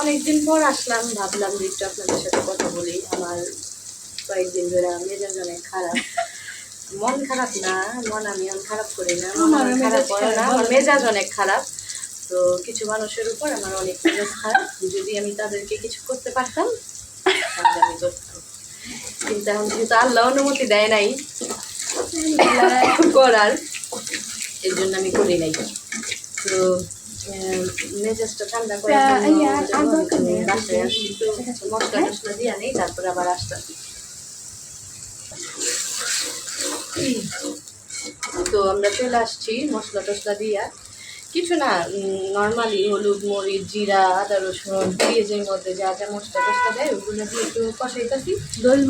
অনেকদিন পর আসলাম ভাবলাম যে একটু আপনাদের সাথে কথা বলি। আমার কয়েকদিন ধরে মেজাজ অনেক খারাপ। মন খারাপ না মন আমি খারাপ করি না মন আমার খারাপ করে না আমার মেজাজ অনেক খারাপ। তো কিছু মানুষের উপর আমার অনেক মেজাজ খারাপ। যদি আমি তাদেরকে কিছু করতে পারতাম তাহলে আমি করতাম। কিন্তু এখন যেহেতু আল্লাহ অনুমতি দেয় নাই করার এই জন্য আমি করি নাই। তো মেজাজটা ঠান্ডা করে তা, বাসায় মশলা টসলা দিয়ে নেই তারপর আবার আসতাম তো আমরা চলে আসছি মশলা টসলা দিয়া। কিছু না নর্মালি হলুদ মরিচ জিরা আদা রসুন পেঁয়াজের মধ্যে যা যা মশলা টসলা দেয় ওগুলো দিয়ে একটু কষাইতেছি।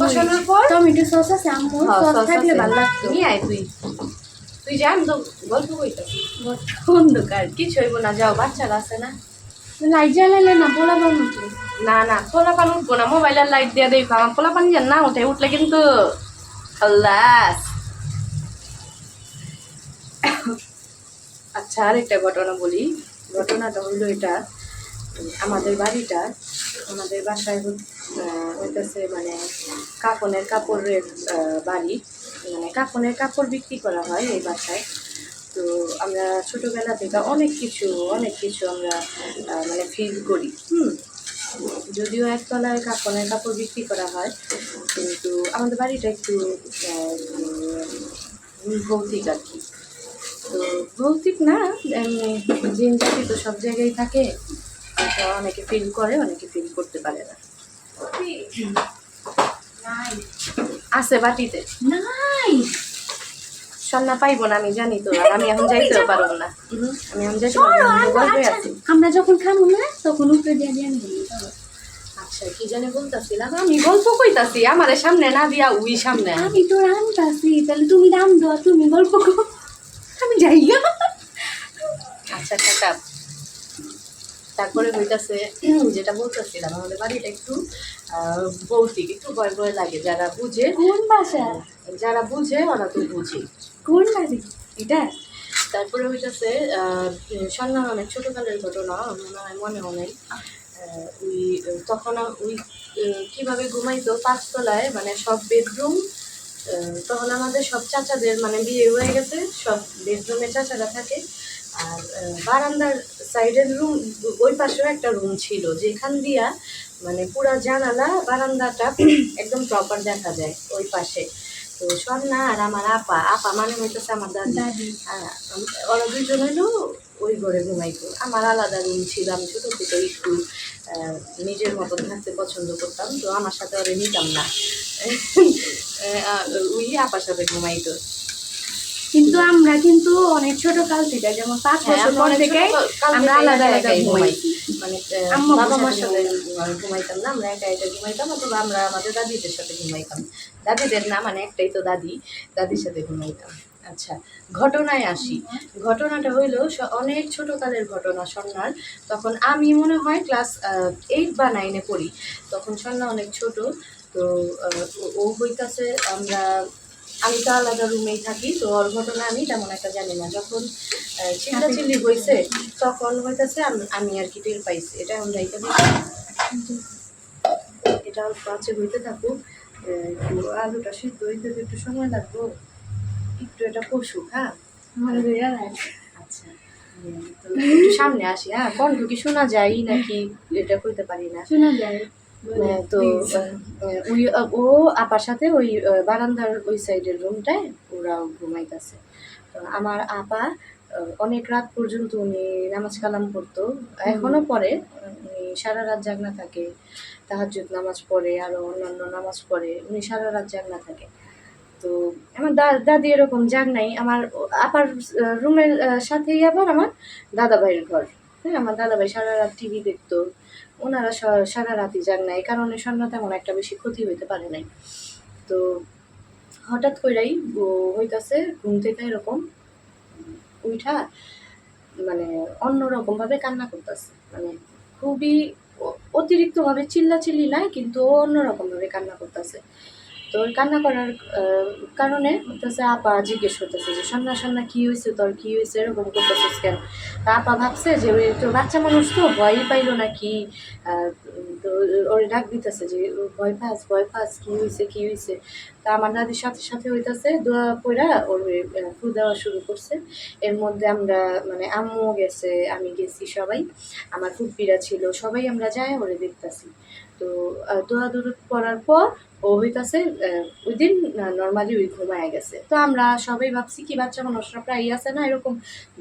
কষানোর পর টমেটো সস আছে হ্যাঁ, সস থাকলে ভালো লাগতো। নিয়ে আয় তুই। তুই জান তো গল্প কইতাছি অন্ধকার কিছু হইব না যাও বাচ্চারা আছে না? লাইট জ্বালালে না বানো তো না না পোলা পান উঠবো না মোবাইলের লাইট দিয়ে দেখো আমার পোলা পান যেন না উঠে উঠলে কিন্তু আল্লাহ আচ্ছা আরেকটা ঘটনা বলি। ঘটনাটা হইল এটা আমাদের বাড়িটা আমাদের বাসায় হইতেছে মানে কাপনের কাপড়ের বাড়ি। মানে কাপনের কাপড় বিক্রি করা হয় এই বাসায়। তো আমরা ছোটোবেলা থেকে অনেক কিছু অনেক কিছু আমরা মানে ফিল করি হুম? যদিও একতলায় কাপড়ের কাপড় বিক্রি করা হয় কিন্তু আমাদের বাড়িটা একটু ভৌতিক আর কি। তো ভৌতিক না এমনি জিন জাতি তো সব জায়গায় থাকে অনেকে ফিল করে অনেকে ফিল করতে পারে না। আছে বাটিতে। নাই সন্না পাইবো না আমি জানি তো আর আমি এখন যাইতেও পারব না। আমি এখন যাইতে পারব না গল্পে আছি আমরা যখন খাব না তখন উপরে দিয়ে দিয়ে আচ্ছা কি জানি বলতাছিলাম আমি গল্প কইতাছি আমার সামনে না দিয়া উই সামনে। আমি তো রান্তাছি তাহলে তুমি রান দাও তুমি গল্প করো। আমি যাই। আচ্ছা তারপরে হইতাছে যেটা বলতেছিলাম আমাদের বাড়িটা একটু আহ, ভৌতিক একটু ভয় ভয় লাগে যারা বুঝে কোন যারা বুঝে ওরা তো বুঝে। কোন বাড়ি এটা? তারপরে হইতাছে সন্ন্যার অনেক ছোটোকালের ঘটনা মনে হয় মনে হয় ওই তখন ওই কীভাবে ঘুমাইতো? পাঁচতলায় মানে সব বেডরুম তখন আমাদের সব চাচাদের মানে বিয়ে হয়ে গেছে সব বেডরুমে চাচারা থাকে। আর বারান্দার সাইডের রুম ওই পাশেও একটা রুম ছিল যেখান দিয়া মানে পুরা জানালা বারান্দাটা একদম প্রপার দেখা যায় ওই পাশে। তো স্বর্ণা আর আমার আপা আপা মানে হইতেছে আমার দাদি। ওরা দুজন হইল ওই ঘরে ঘুমাইতো। আমার আলাদা রুম ছিল আমি ছোটো থেকে একটু নিজের মতন থাকতে পছন্দ করতাম তো আমার সাথে ওরা নিতাম না। ওই আপার সাথে ঘুমাইতো। কিন্তু আমরা কিন্তু অনেক ছোট কাল থেকে যেমন পাঁচ হ্যাঁ, বছর পর থেকে আমরা আলাদা আলাদা। ঘুমাইছি। মানে বাবা মার সাথে ঘুমাইতাম না আমরা একা একা ঘুমাইতাম অথবা আমরা আমাদের দাদিদের সাথে ঘুমাইতাম। দাদিদের না মানে একটাই তো দাদি দাদির সাথে ঘুমাইতাম। আচ্ছা ঘটনায় আসি। ঘটনাটা হইল অনেক ছোটকালের ঘটনা সন্ন্যার তখন আমি মনে হয় ক্লাস এইট বা নাইনে পড়ি। তখন সন্ধ্যা অনেক ছোট তো ও হইতাছে আমরা আমি তো আলাদা রুমেই থাকি তো ওর ঘটনা আমি তেমন একটা জানি না। যখন চিল্লাচিল্লি হয়েছে তখন হইতাছে আমি- আর কি টের পাইছি। এটা আমরা এটা এটা অল্প আছে হইতে থাকুক। আলুটা সিদ্ধ হইতে তো একটু সময় লাগবো একটু এটা পশু হ্যাঁ। আচ্ছা। তো একটু সামনে আসি হ্যাঁ? কণ্ঠ কি শোনা যায় নাকি এটা কইতে পারি না? শোনা যায়। তো আহ, ওই ও আপার সাথে ওই বারান্দার ওই সাইডের রুমটায় ওরা ঘুমাইতেছে। তো আমার আপা অনেক রাত পর্যন্ত উনি নামাজ কালাম পড়তো। এখনও পড়ে উনি সারা রাত জাগনা থাকে তাহাজ্জুদ নামাজ পড়ে আরও অন্যান্য নামাজ পড়ে উনি সারা রাত জাগনা থাকে। তো আমার দাদি এরকম জাগ নাই আমার আপার রুমের সাথেই আবার আমার দাদা ভাইয়ের ঘর। হ্যাঁ আমার দাদা ভাই সারা রাত টিভি দেখতো। ওনারা সারা সারা রাতই না নাই কারণে সন্ধ্যা তেমন একটা বেশি ক্ষতি হইতে পারে নাই। তো হঠাৎ কইরাই হইতাছে ঘুম থেকে এরকম উঠা মানে অন্যরকমভাবে কান্না করতেছে। মানে খুবই অতিরিক্তভাবে চিল্লাচিল্লি নাই, কিন্তু অন্যরকমভাবে কান্না করতেছে। তো ওই কান্না করার কারণে হচ্ছে আপা জিজ্ঞেস করতেছে যে, সন্না সন্না, কি হয়েছে তোর? কী হয়েছে এরকম করতেছিস কেন? তা আপা ভাবছে যে, ওই তোর বাচ্চা মানুষ তো, ভয়ই পাইলো না কি? ওরে ডাক দিতেছে যে ভয় পাস ভয় পাস, কী হয়েছে কী হয়েছে তা আমার দাদির সাথে সাথে হইতাছে, দোয়া পড়া ওর ফু দেওয়া শুরু করছে। এর মধ্যে আমরা মানে আম্মু গেছে, আমি গেছি সবাই। আমার ফুপিরা ছিল, সবাই আমরা যাই ওরে দেখতাছি। তো দোয়া দূরত পড়ার পর ও হইতাছে ওই দিন নর্মালি ওই ঘুমায় গেছে। তো আমরা সবাই ভাবছি, কি বাচ্চা মানুষরা প্রায় আছে না, এরকম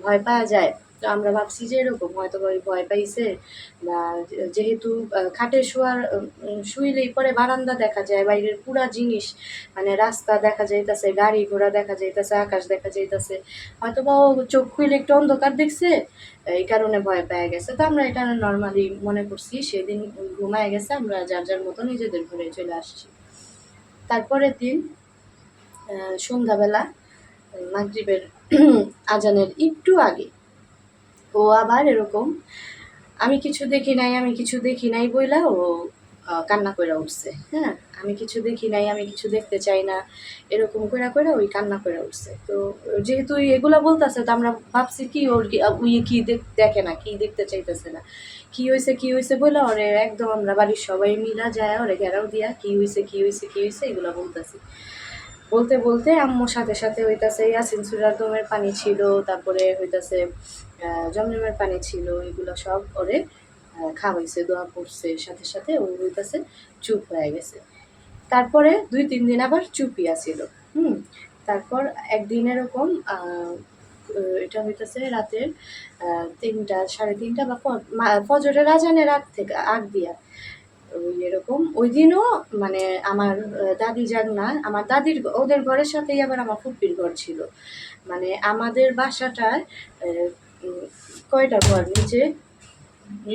ভয় পাওয়া যায়। তো আমরা ভাবছি যে এরকম হয়তো ওই ভয় পাইছে বা যেহেতু খাটে শোয়ার শুইলেই পরে বারান্দা দেখা যায়, বাইরের পুরা জিনিস মানে রাস্তা দেখা যাইতাছে, গাড়ি ঘোড়া দেখা যাইতাছে, আকাশ দেখা যাইতাছে। হয়তো বা ও চোখ খুলে একটু অন্ধকার দেখছে, এই কারণে ভয় পেয়ে গেছে। তো আমরা এটা নর্মালি মনে করছি সেদিন ঘুমায় গেছে, আমরা যার যার মতো নিজেদের ঘুরে চলে আসছি। তারপরের দিন সন্ধ্যাবেলা, মাগরিবের আজানের একটু আগে ও আবার এরকম, আমি কিছু দেখি নাই, আমি কিছু দেখি নাই বইলা ও কান্না করে উঠছে। হ্যাঁ আমি কিছু দেখি নাই, আমি কিছু দেখতে চাই না। এরকম করে করে ওই কান্না করে উঠছে। তো যেহেতু এগুলা বলতেছে, তো আমরা ভাবছি কি ওর কি উই কি দেখ- দেখে না, কি দেখতে চাইতেছে না। কি হয়েছে কি হয়েছে বলে ওরে একদম আমরা বাড়ির সবাই মিলা যায়, ওরে ঘেরাও দিয়া, কি হয়েছে কি হয়েছে কি হয়েছে এগুলো বলতেছি। বলতে বলতে আম্মুর সাথে সাথে হইতাছে ইয়াসিন সুরার দমের পানি ছিল, তারপরে হইতাছে জমজমের পানি ছিল, এগুলো সব ওরে খাওয়াইছে, দোয়া পড়ছে সাথে সাথে ও হইতাছে, চুপ হয়ে গেছে। তারপরে দুই, তিন দিন আবার চুপই আসিল হুম? তারপর একদিন এরকম এটা হইতাছে রাতের তিনটা, সাড়ে তিনটা বা ফজরের আজানের আগ থেকে, আগ দিয়া ওই এরকম। ওই দিনও মানে আমার দাদি যার না আমার দাদির ওদের ঘরের সাথেই আবার আমার ফুপির ঘর ছিল। মানে আমাদের বাসাটার কয়টা ঘর নিচে?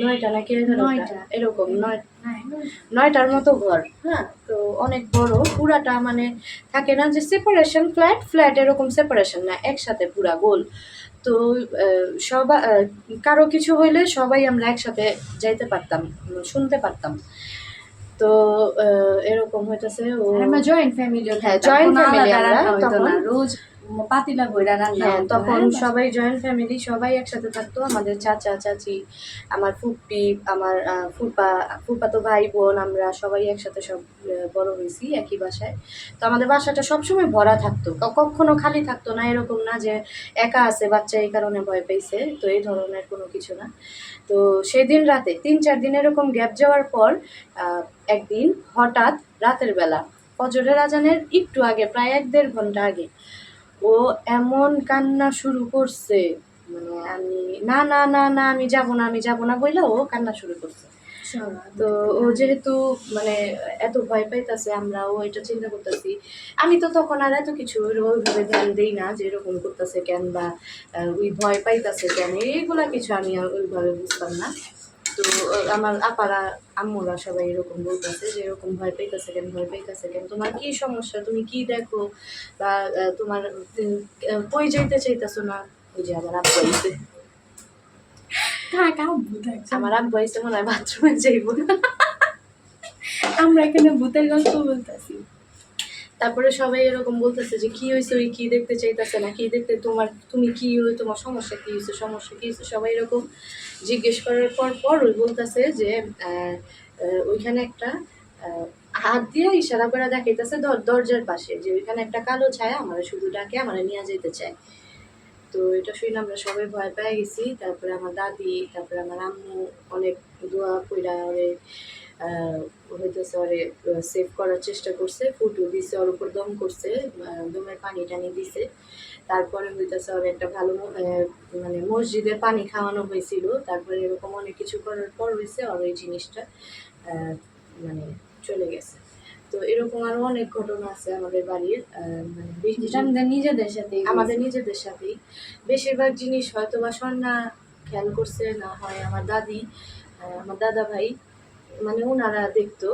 নয়টা নাকি নয়টা। এরকম নয় হ্যাঁ। নয়টার মতো ঘর হ্যাঁ? তো অনেক বড় পুরাটা মানে থাকে না যে সেপারেশন ফ্ল্যাট ফ্ল্যাট এরকম সেপারেশন না একসাথে পুরা গোল। তো সবা কারও কিছু হইলে সবাই আমরা একসাথে যাইতে পারতাম শুনতে পারতাম। তো আহ, এরকম হইতেছে জয়েন্ট ফ্যামিলি হ্যাঁ, জয়েন্ট ফ্যামিলি আমরা, তখন- রোজ পাতিলা বইরা রান্না হ্যাঁ তখন। সবাই জয়েন্ট ফ্যামিলি সবাই একসাথে থাকতো। আমাদের চাচা চাচি আমার ফুপ্পি আমার আহ, ফুপা ফুপাতো ভাই বোন আমরা সবাই একসাথে সব বড় হয়েছি একই বাসায়। তো আমাদের বাসাটা সবসময় ভরা থাকতো কখনো খালি থাকতো না এরকম না যে একা আছে বাচ্চা এই কারণে ভয় পেয়েছে তো এই ধরনের কোনো কিছু না। তো সেদিন রাতে তিন চার দিন এরকম গ্যাপ যাওয়ার পর একদিন হঠাৎ রাতের বেলা ফজরের আজানের একটু আগে প্রায় এক দেড় ঘণ্টা আগে ও এমন কান্না শুরু করছে। মানে আমি, না না না না, আমি যাব না, আমি যাব না বললে ও কান্না শুরু করছে। তো ও যেহেতু মানে এত ভয় পাইতাছে আমরা ও এটা চিন্তা করতেছি। আমি তো তখন আর এত কিছু ওইভাবে ধ্যান দিই না যে এরকম করতেছে কেন বা ওই ভয় পাইতেছে কেন, এইগুলা কিছু আমি ওইভাবে বুঝতাম না। তো আমার আপারা আম্মুরা সবাই এরকম বলতেছে যে এরকম ভয় পাইতেছে কেন ভয় পাইতেছে কেন? তোমার কি সমস্যা? তুমি কি দেখো? বা তোমার কই যাইতে চাইতেছো না? ওই যে আমার আব্বু আইছে। আমার আব্বু আইছে মনে হয় বাথরুমে যাইবো। আমরা এখানে ভূতের গল্প বলতেছি। তারপরে সবাই এরকম বলতেছে যে, কি হয়েছে ওই কি দেখতে চাইতেছে না? কি দেখতে? তোমার, তুমি কি হয়ে তোমার সমস্যা কি হয়েছে সমস্যা কি হয়েছে সবাই এরকম জিজ্ঞেস করার পর পর ওই বলতেছে যে ওইখানে একটা হাত দিয়ে ইশারা করে দেখাইতেছে দর- দরজার পাশে যে, ওইখানে একটা কালো ছায়া আমার শুধু ডাকে, আমার নিয়ে যেতে চায়। তো এটা শুনে আমরা সবাই ভয় পেয়ে গেছি। তারপরে আমার দাদি, তারপরে আমার আম্মু অনেক দোয়া কইরা ওরে হইতেছে ওরে সেভ করার চেষ্টা করছে। ফুটু দিছে, ওর উপর দম করছে দমের পানি টানি দিছে। তারপরে হইতেছে ওর একটা ভালো মানে মসজিদের পানি খাওয়ানো হয়েছিল। তারপরে এরকম অনেক কিছু করার পর হয়েছে আর ওই জিনিসটা মানে চলে গেছে। তো এরকম আরও অনেক ঘটনা আছে আমাদের বাড়ির আহ, মানে আমাদের নিজেদের সাথে আমাদের নিজেদের সাথেই। বেশিরভাগ জিনিস হয়তো বা সন্না খেয়াল করছে না হয় আমার দাদি আমার দাদা ভাই মানে ওনারা দেখতো।